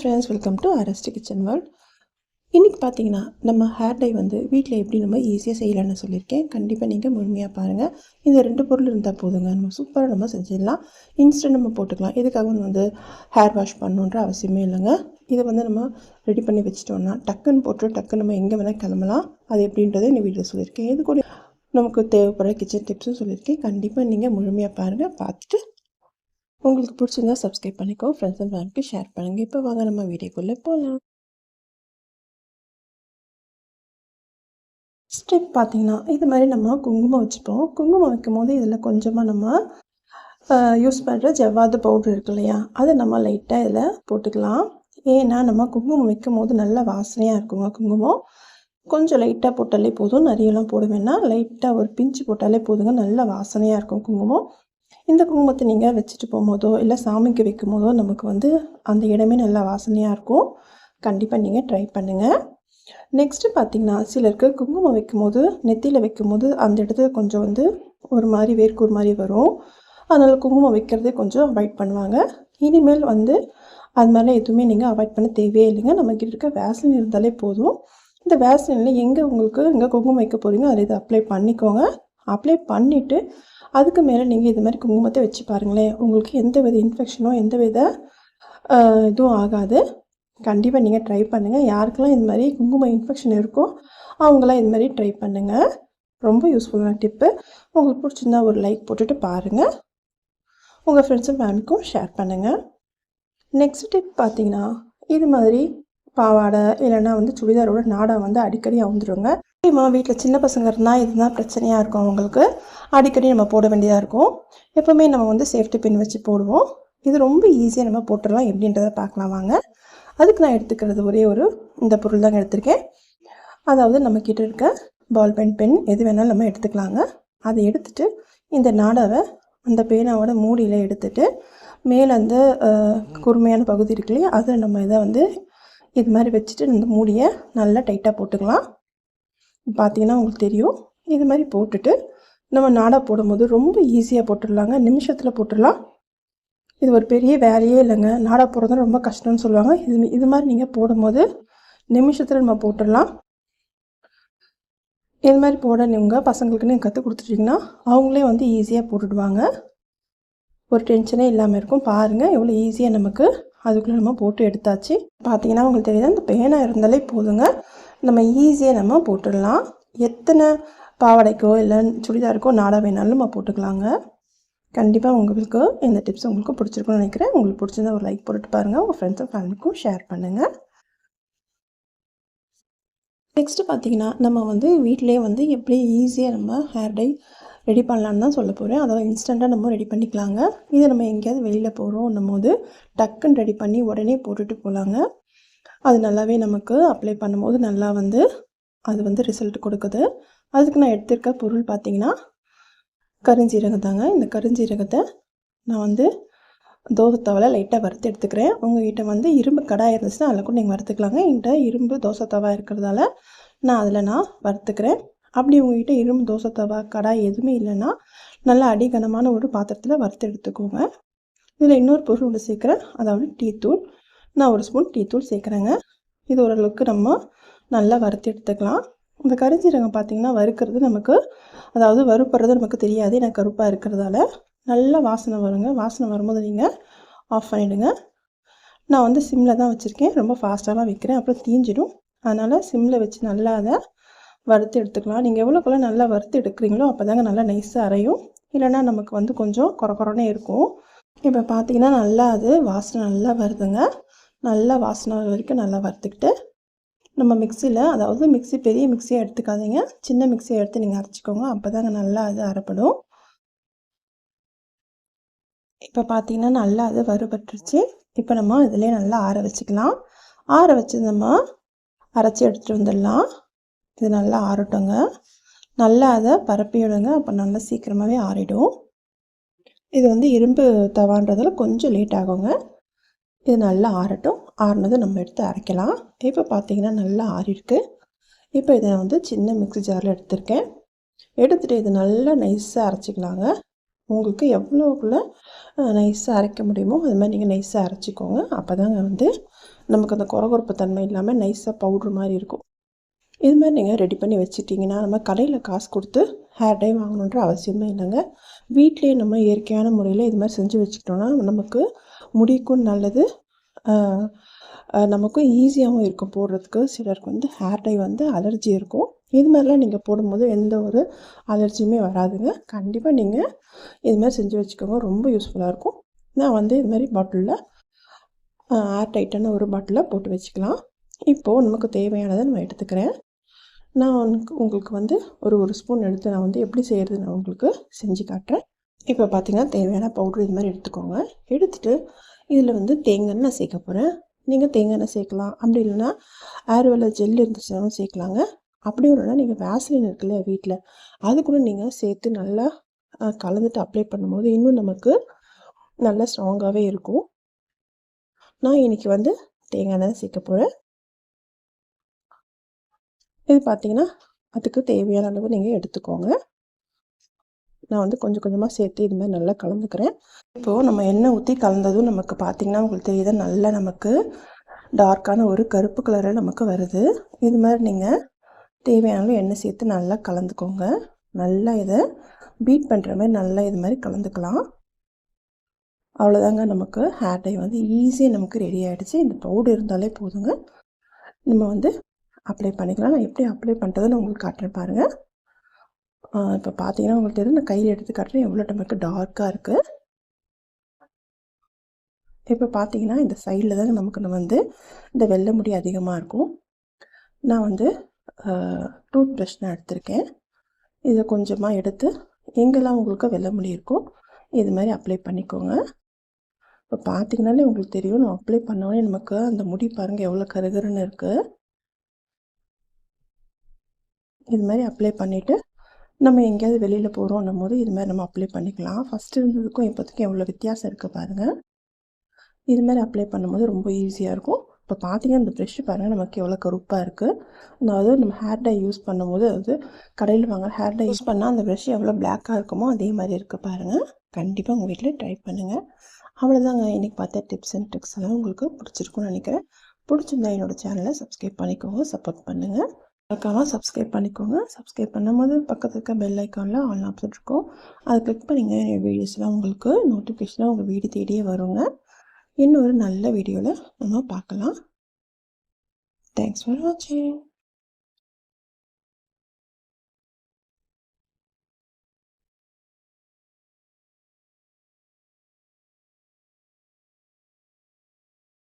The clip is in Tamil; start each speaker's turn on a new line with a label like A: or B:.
A: Friends welcome to arrest kitchen world இன்றைக்கி பார்த்தீங்கன்னா நம்ம ஹேர் டை வந்து வீட்டில் எப்படி நம்ம ஈஸியாக செய்யலாம்னு சொல்லியிருக்கேன். கண்டிப்பாக நீங்கள் முழுமையாக பாருங்கள் இந்த ரெண்டு பொருள் இருந்தால் போதுங்க. நம்ம சூப்பராக நம்ம செஞ்சிடலாம். இன்ஸ்டன்ட் நம்ம போட்டுக்கலாம். இதுக்காக வந்து ஹேர் வாஷ் பண்ணணுன்ற அவசியமே இல்லைங்க. இதை வந்து நம்ம ரெடி பண்ணி வச்சிட்டோம்னா டக்குன்னு போட்டு டக்குன்னு நம்ம எங்கே வேணால் கிளம்பலாம். அது எப்படின்றத இந்த வீட்டில் சொல்லியிருக்கேன். இது கூட நமக்கு தேவைப்படுற கிச்சன் டிப்ஸும் சொல்லியிருக்கேன். கண்டிப்பாக நீங்கள் முழுமையாக பாருங்கள் பார்த்துட்டு உங்களுக்கு பிடிச்சிருந்தா சப்ஸ்கிரைப் பண்ணிக்கோ ஃப்ரெண்ட்ஸ் அண்ட் ஃபேமிலிக்கு ஷேர் பண்ணுங்கள் இப்போ வாங்க நம்ம வீடியோக்குள்ளே போகலாம் ஸ்டெப் பார்த்தீங்கன்னா இது மாதிரி நம்ம குங்குமம் வச்சுப்போம். குங்குமம் வைக்கும் போது இதில் கொஞ்சமாக நம்ம யூஸ் பண்ணுற ஜவ்வாது பவுடர் இருக்கு இல்லையா? அதை நம்ம லைட்டாக இதில் போட்டுக்கலாம். ஏன்னா நம்ம குங்குமம் வைக்கும் போது நல்ல வாசனையாக இருக்குங்க குங்குமம். கொஞ்சம் லைட்டாக போட்டாலே போதும். நிறையெல்லாம் போட வேணாம். லைட்டாக ஒரு பிஞ்சு போட்டாலே போதுங்க. நல்ல வாசனையாக இருக்கும் குங்குமம். இந்த குங்குமத்தை நீங்கள் வச்சுட்டு போகும்போதோ இல்லை சாமிக்கு வைக்கும் போதோ நமக்கு வந்து அந்த இடமே நல்லா வாசனையாக இருக்கும். கண்டிப்பாக நீங்கள் ட்ரை பண்ணுங்கள் நெக்ஸ்ட்டு பார்த்தீங்கன்னா சிலருக்கு குங்குமம் வைக்கும்போது நெத்தியில் வைக்கும்போது அந்த இடத்துல கொஞ்சம் வந்து ஒரு மாதிரி வேர்க்கூர் மாதிரி வரும். அதனால் குங்குமம் வைக்கிறதே கொஞ்சம் அவாய்ட் பண்ணுவாங்க. இனிமேல் வந்து அது மாதிரிலாம் எதுவுமே நீங்கள் அவாய்ட் பண்ண தேவையே இல்லைங்க. நம்மக்கிட்ட இருக்க வேஸ்லின் இருந்தாலே போதும். இந்த வேஸ்லினில் எங்கே உங்களுக்கு எங்கே குங்குமம் வைக்க போகிறீங்க அதில் இதை அப்ளை பண்ணிக்கோங்க. அப்ளை பண்ணிவிட்டு அதுக்கு மேலே நீங்கள் இது மாதிரி குங்குமத்தை வச்சு பாருங்களேன். உங்களுக்கு எந்த வித இன்ஃபெக்ஷனோ எந்த வித இதுவும் ஆகாது. கண்டிப்பாக நீங்கள் ட்ரை பண்ணுங்கள் யாருக்கெல்லாம் இது மாதிரி குங்குமம் இன்ஃபெக்ஷன் இருக்கோ அவங்களாம் இது மாதிரி ட்ரை பண்ணுங்கள் ரொம்ப யூஸ்ஃபுல்லான டிப்பு உங்களுக்கு பிடிச்சிருந்தா ஒரு லைக் போட்டுட்டு பாருங்கள் உங்கள் ஃப்ரெண்ட்ஸும் ஃபேமிலிக்கும் ஷேர் பண்ணுங்கள் நெக்ஸ்ட் டிப் பார்த்தீங்கன்னா இது மாதிரி பாவாடை இல்லைன்னா வந்து சுடிதாரோட நாடா வந்து அடிக்கடி அவுந்துருங்க. முக்கியமாக வீட்டில் சின்ன பசங்க இருந்தால் இதுதான் பிரச்சனையாக இருக்கும் அவங்களுக்கு. அடிக்கடி நம்ம போட வேண்டியதாக இருக்கும். எப்போவுமே நம்ம வந்து சேஃப்டி பின் வச்சு போடுவோம். இது ரொம்ப ஈஸியாக நம்ம போட்டுடலாம் எப்படின்றத பார்க்கலாம் வாங்க. அதுக்கு நான் எடுத்துக்கிறது ஒரே ஒரு இந்த பொருள் தாங்க எடுத்திருக்கேன். அதாவது நம்மக்கிட்ட இருக்க பால் பென் பென் எது வேணாலும் நம்ம எடுத்துக்கலாங்க. அதை எடுத்துட்டு இந்த நாடாவை அந்த பேனாவோட மூடியில் எடுத்துட்டு மேலே அந்த குறுமையான பகுதி இருக்கு இல்லையா அதில் நம்ம இதை வந்து இது மாதிரி வச்சுட்டு இந்த மூடியை நல்லா டைட்டாக போட்டுக்கலாம். பார்த்தீங்கன்னா உங்களுக்கு தெரியும். இது மாதிரி போட்டுட்டு நம்ம நாடா போடும்போது ரொம்ப ஈஸியாக போட்டுடலாங்க. நிமிஷத்தில் போட்டுடலாம். இது ஒரு பெரிய வேலையே இல்லைங்க. நாடா போடுறது ரொம்ப கஷ்டம்னு சொல்லுவாங்க. இது இது மாதிரி நீங்கள் போடும்போது நிமிஷத்தில் நம்ம போட்டுடலாம். இது மாதிரி போட நீங்கள் பசங்களுக்கு நீங்கள் கற்றுக் கொடுத்துட்டிங்கன்னா அவங்களே வந்து ஈஸியாக போட்டுடுவாங்க. ஒரு டென்ஷனே இல்லாமல் இருக்கும். பாருங்கள் எவ்வளோ ஈஸியாக நமக்கு அதுக்குள்ளே நம்ம போட்டு எடுத்தாச்சு. பார்த்தீங்கன்னா உங்களுக்கு தெரியுது அந்த பேனா இருந்தாலே போதுங்க. நம்ம ஈஸியாக நம்ம போட்டுடலாம். எத்தனை பாவாடைக்கோ இல்லை சுடிதாருக்கோ நாடா வேணாலும் நம்ம போட்டுக்கலாங்க. கண்டிப்பாக உங்களுக்கு இந்த டிப்ஸ் உங்களுக்கு பிடிச்சிருக்குன்னு நினைக்கிறேன். உங்களுக்கு பிடிச்சிருந்தா ஒரு லைக் போட்டுட்டு பாருங்கள் உங்கள் ஃப்ரெண்ட்ஸும் ஃபேமிலிக்கும் ஷேர் பண்ணுங்கள் நெக்ஸ்ட்டு பார்த்தீங்கன்னா நம்ம வந்து வீட்டிலே வந்து எப்படி ஈஸியாக நம்ம ஹேர் டை ரெடி பண்ணலான்னு தான் சொல்ல போகிறேன் அதாவது இன்ஸ்டண்ட்டாக நம்ம ரெடி பண்ணிக்கலாங்க. இது நம்ம எங்கேயாவது வெளியில் போகிறோம் போது டக்குன்னு ரெடி பண்ணி உடனே போட்டுட்டு போகலாங்க அது நல்லாவே நமக்கு அப்ளை பண்ணும்போது நல்லா வந்து அது வந்து ரிசல்ட் கொடுக்குது. அதுக்கு நான் எடுத்திருக்க பொருள் பார்த்தீங்கன்னா கருஞ்சீரகம் தாங்க இந்த கருஞ்சீரகத்தை நான் வந்து தோசை தவலை லைட்டாக வறுத்து எடுத்துக்கிறேன். உங்கள்கிட்ட வந்து இரும்பு கடாய் இருந்துச்சுன்னா அதில் கூட நீங்கள் வறுத்துக்கலாங்க. என்கிட்ட இரும்பு தோசை தவா இருக்கிறதால நான் அதில் நான் வறுத்துக்கிறேன். அப்படி உங்கள்கிட்ட இரும்பு தோசை தவா கடாய் எதுவுமே இல்லைன்னா நல்லா அடிகனமான ஒரு பாத்திரத்தில் வறுத்து எடுத்துக்கோங்க. இதில் இன்னொரு பொருள் ஒன்று சேர்க்குறேன். அதாவது டீ தூள். நான் ஒரு ஸ்பூன் டீ தூள் சேர்க்குறேங்க. இது ஓரளவுக்கு நம்ம நல்லா வறுத்து எடுத்துக்கலாம். இந்த கரிஞ்சீரகம் பார்த்திங்கன்னா வறுக்கிறது நமக்கு அதாவது வறுப்படுறது நமக்கு தெரியாது. எனக்கு கருப்பாக இருக்கிறதால. நல்லா வாசனை வருங்க. வாசனை வரும்போது நீங்கள் ஆஃப் பண்ணிவிடுங்க நான் வந்து சிம்மில் தான் வச்சுருக்கேன். ரொம்ப ஃபாஸ்ட்டாகலாம் வைக்கிறேன். அப்புறம் தீஞ்சிடும். அதனால் சிம்மில் வச்சு நல்லா அதை வறுத்து எடுத்துக்கலாம். நீங்கள் எவ்வளோக்குள்ள நல்லா வறுத்து எடுக்கிறீங்களோ அப்போ தாங்க நல்லா நைஸாக அரையும். இல்லைனா நமக்கு வந்து கொஞ்சம் குறக்குறனே இருக்கும். இப்போ பார்த்தீங்கன்னா நல்லா அது வாசனை நல்லா வருதுங்க. நல்லா வாசனை வரைக்கும் நல்லா வறுத்துக்கிட்டு நம்ம மிக்சியில் அதாவது மிக்சி பெரிய மிக்சியை எடுத்துக்காதீங்க. சின்ன மிக்சியை எடுத்து நீங்கள் அரைச்சிக்கோங்க. அப்போ தாங்க நல்லா அது அரைப்படும். இப்போ பார்த்தீங்கன்னா நல்லா அது வறுபட்டுருச்சு. இப்போ நம்ம இதிலே நல்லா ஆற வச்சுக்கலாம். ஆற வச்சு நம்ம அரைச்சி எடுத்துகிட்டு வந்துடலாம். இது நல்லா ஆறட்டுங்க. நல்லா அதை பரப்பி விடுங்க. அப்போ நல்லா சீக்கிரமாகவே ஆறிடும். இது வந்து இரும்பு தவான்றதில் கொஞ்சம் லேட் ஆகுங்க. இது நல்லா ஆறட்டும். ஆறுனது நம்ம எடுத்து அரைக்கலாம். இப்போ பார்த்தீங்கன்னா நல்லா ஆறிருக்கு. இப்போ இதை வந்து சின்ன மிக்ஸி ஜாரில் எடுத்திருக்கேன். எடுத்துகிட்டு இது நல்லா நைஸாக அரைச்சிக்கலாங்க. உங்களுக்கு எவ்வளோக்குள்ள நைஸாக அரைக்க முடியுமோ? அது மாதிரி நீங்கள் நைஸாக அரைச்சிக்கோங்க. அப்போ தாங்க வந்து நமக்கு அந்த குறகுறப்பு தன்மை இல்லாமல் நைஸாக பவுட்ரு மாதிரி இருக்கும். இது மாதிரி நீங்கள் ரெடி பண்ணி வச்சுட்டிங்கன்னா நம்ம கடையில் காசு கொடுத்து ஹேர் டை வாங்கணுன்ற அவசியமே இல்லைங்க. வீட்டிலே நம்ம இயற்கையான முறையில் இது மாதிரி செஞ்சு வச்சுக்கிட்டோன்னா நமக்கு முடிக்கும் நல்லது. நமக்கும் ஈஸியாகவும் இருக்கும் போடுறதுக்கு. சிலருக்கு வந்து ஹேர் டை வந்து அலர்ஜி இருக்கும். இது மாதிரிலாம் நீங்கள் போடும்போது எந்த ஒரு அலர்ஜியுமே வராதுங்க. கண்டிப்பாக நீங்கள் இது மாதிரி செஞ்சு வச்சுக்கோங்க. ரொம்ப யூஸ்ஃபுல்லாக இருக்கும். நான் வந்து இது மாதிரி பாட்டிலில் ஏர் டைட்டான ஒரு பாட்டிலில் போட்டு வச்சுக்கலாம். இப்போது நமக்கு தேவையானதை நம்ம எடுத்துக்கிறேன். நான் உங்களுக்கு உங்களுக்கு வந்து ஒரு ஒரு ஸ்பூன் எடுத்து நான் வந்து எப்படி செய்கிறது நான் உங்களுக்கு செஞ்சு காட்டுறேன். இப்போ பார்த்தீங்கன்னா தேவையான பவுட்ரு இது மாதிரி எடுத்துக்கோங்க. எடுத்துகிட்டு இதில் வந்து தேங்காய் எண்ணெய் சேர்க்க போகிறேன் நீங்கள் தேங்காய் எண்ணெய் சேர்க்கலாம். அப்படி இல்லைன்னா ஆர்வலை ஜெல் இருந்துச்சுனாலும் சேர்க்கலாங்க. அப்படி ஒன்றுனா நீங்கள் வேஸ்லின் இருக்கு இல்லையா வீட்டில் அது கூட நீங்கள் சேர்த்து நல்லா கலந்துட்டு அப்ளை பண்ணும்போது இன்னும் நமக்கு நல்லா ஸ்ட்ராங்காகவே இருக்கும். நான் இன்றைக்கி வந்து தேங்காய் எண்ணெய் சேர்க்க போகிறேன் இது பார்த்தீங்கன்னா அதுக்கு தேவையான அளவு நீங்கள் எடுத்துக்கோங்க. நான் வந்து கொஞ்சம் கொஞ்சமாக சேர்த்து இது மாதிரி நல்லா கலந்துக்கிறேன். இப்போது நம்ம எண்ணெய் ஊற்றி கலந்ததும் நமக்கு பார்த்திங்கன்னா உங்களுக்கு தெரியுது நல்லா நமக்கு டார்க்கான ஒரு கருப்பு கலரில் நமக்கு வருது. இது மாதிரி நீங்கள் தேவையான எண்ணெய் சேர்த்து நல்லா கலந்துக்கோங்க. நல்லா இதை பீட் பண்ணுற மாதிரி நல்லா இது மாதிரி கலந்துக்கலாம். அவ்வளோதாங்க நமக்கு ஹேர் டை வந்து ஈஸியாக நமக்கு ரெடி ஆகிடுச்சு இந்த பவுடர் இருந்தாலே போதுங்க. நம்ம வந்து அப்ளை பண்ணிக்கலாம். நான் எப்படி அப்ளை பண்ணுறதுன்னு உங்களுக்கு காட்டுறேன் பாருங்கள் இப்போ பார்த்தீங்கன்னா உங்களுக்கு தெரியும் நான் கையில் எடுத்து காட்டுறேன். எவ்வளோ நமக்கு டார்க்காக இருக்குது இப்போ பார்த்தீங்கன்னா இந்த சைடில் தான் நமக்கு நம்ம வந்து இந்த வெள்ளை முடி அதிகமாக இருக்கும். நான் வந்து டூத் ப்ரஷ் நான் எடுத்திருக்கேன். இதை கொஞ்சமாக எடுத்து எங்கெல்லாம் உங்களுக்கு வெள்ளை முடி இருக்கோ இது மாதிரி அப்ளை பண்ணிக்கோங்க. இப்போ பார்த்தீங்கனாலே உங்களுக்கு தெரியும் நான் அப்ளை பண்ணோடனே நமக்கு அந்த முடி பாருங்கள் எவ்வளோ கருகருன்னு இருக்குது இது மாதிரி அப்ளை பண்ணிவிட்டு நம்ம எங்கேயாவது வெளியில் போகிறோம் போது இது மாதிரி நம்ம அப்ளை பண்ணிக்கலாம். ஃபஸ்ட்டு இருந்ததுக்கும் இப்போதைக்கும் எவ்வளோ வித்தியாசம் இருக்குது பாருங்கள் இது மாதிரி அப்ளை பண்ணும்போது ரொம்ப ஈஸியாக இருக்கும். இப்போ பார்த்தீங்கன்னா இந்த ப்ரெஷ்ஷு பாருங்கள் நமக்கு எவ்வளோ கருப்பாக இருக்குது அதாவது நம்ம ஹேர் டை யூஸ் பண்ணும்போது அது கடையில் வாங்க ஹேர் டை யூஸ் பண்ணால் அந்த ப்ரெஷ் எவ்வளோ பிளாக்காக இருக்குமோ அதே மாதிரி இருக்குது பாருங்கள் கண்டிப்பாக உங்கள் வீட்டில் ட்ரை பண்ணுங்கள் அவ்வளோதாங்க இன்றைக்கி பார்த்த டிப்ஸ் அண்ட் ட்ரிக்ஸ் எல்லாம் உங்களுக்கு பிடிச்சிருக்குன்னு நினைக்கிறேன். பிடிச்சிருந்தா என்னோடய சேனலை சப்ஸ்கிரைப் பண்ணிக்கோங்க சப்போர்ட் பண்ணுங்கள் மறக்காமல் சப்ஸ்கிரைப் பண்ணிக்கோங்க. சப்ஸ்கிரைப் பண்ணும்போது பக்கத்தில் இருக்க பெல் ஐக்கானில் ஆல் ஆப்ஷன் இருக்கும். அதை கிளிக் பண்ணிங்க என் வீடியோஸ்லாம் உங்களுக்கு நோட்டிஃபிகேஷனாக உங்கள் வீடு தேடியே வருங்க. இன்னொரு நல்ல வீடியோவில் நம்ம பார்க்கலாம். தேங்க்ஸ் ஃபார் வாட்சிங்